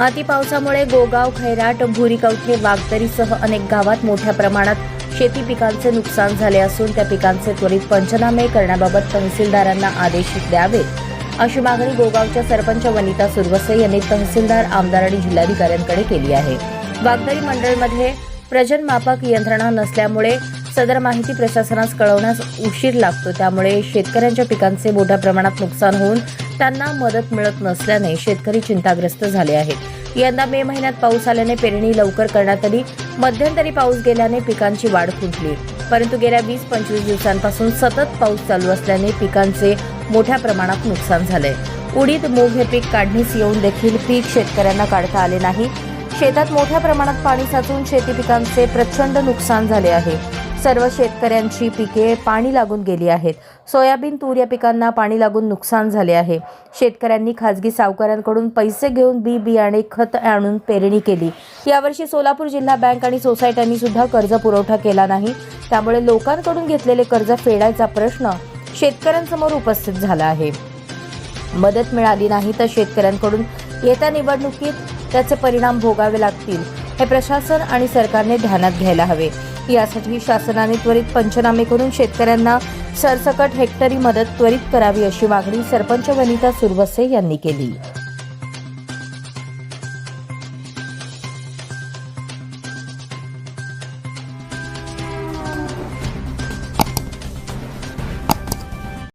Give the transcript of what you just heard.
अतिपावसामुळे गोगाव खैराट भुरीकवठे वागदरीसह अनेक गावात मोठ्या प्रमाणात शेती पिकांचे नुकसान झाले असून त्या पिकांचे त्वरित पंचनामे करण्याबाबत तहसीलदारांना आदेश द्यावेत. अशी मागणी गोगावच्या सरपंच वनिता सुरवसे यांनी तहसीलदार आमदार आणि जिल्हाधिकाऱ्यांकडे केली आहे. वागदरी मंडळमध्ये प्रजनमापक यंत्रणा नसल्यामुळे सदर माहिती प्रशासनास कळवण्यास उशीर लागतो. त्यामुळे शेतकऱ्यांच्या पिकांचे मोठ्या प्रमाणात नुकसान होऊन त्यांना मदत मिळत नसल्याने शेतकरी चिंताग्रस्त झाले आहेत. यंदा मे महिन्यात पाऊस आल्याने पेरणी लवकर करण्यात आली. मध्यंतरी पाऊस गेल्याने पिकांची वाढ खुंटली. परंतु गेल्या वीस पंचवीस दिवसांपासून सतत पाऊस चालू असल्याने पिकांचे मोठ्या प्रमाणात नुकसान झाले उडीद मूग हे पीक काढणीस येऊन देखील पीक शेतकऱ्यांना काढता आले नाही. शेतात मोठ्या प्रमाणात पाणी साचून शेती पिकांचे प्रचंड नुकसान झाले आहे. सर्व शेतकऱ्यांची पिके पाणी लागून गेली आहेत. सोयाबीन तूर या पिकांना पाणी लागून नुकसान झाले आहे. शेतकऱ्यांनी खाजगी सावकारांकडून पैसे घेऊन बी बियाणे खत आणून पेरणी केली. यावर्षी सोलापूर जिल्हा बँक आणि सोसायट्यांनी सुद्धा कर्ज पुरवठा केला नाही. त्यामुळे लोकांकडून घेतलेले कर्ज फेडायचा प्रश्न शेतकऱ्यांसमोर उपस्थित झाला आहे. मदत मिळाली नाही तर शेतकऱ्यांकडून येत्या निवडणुकीत त्याचे परिणाम भोगावे लागतील. हे प्रशासन आणि सरकारने ध्यानात घ्यायला हवे. यासाठी शासनाने त्वरित पंचनामे करून शेतकऱ्यांना सरसकट हेक्टरी मदत त्वरित करावी अशी मागणी सरपंच वनिता सुरवसे यांनी केली.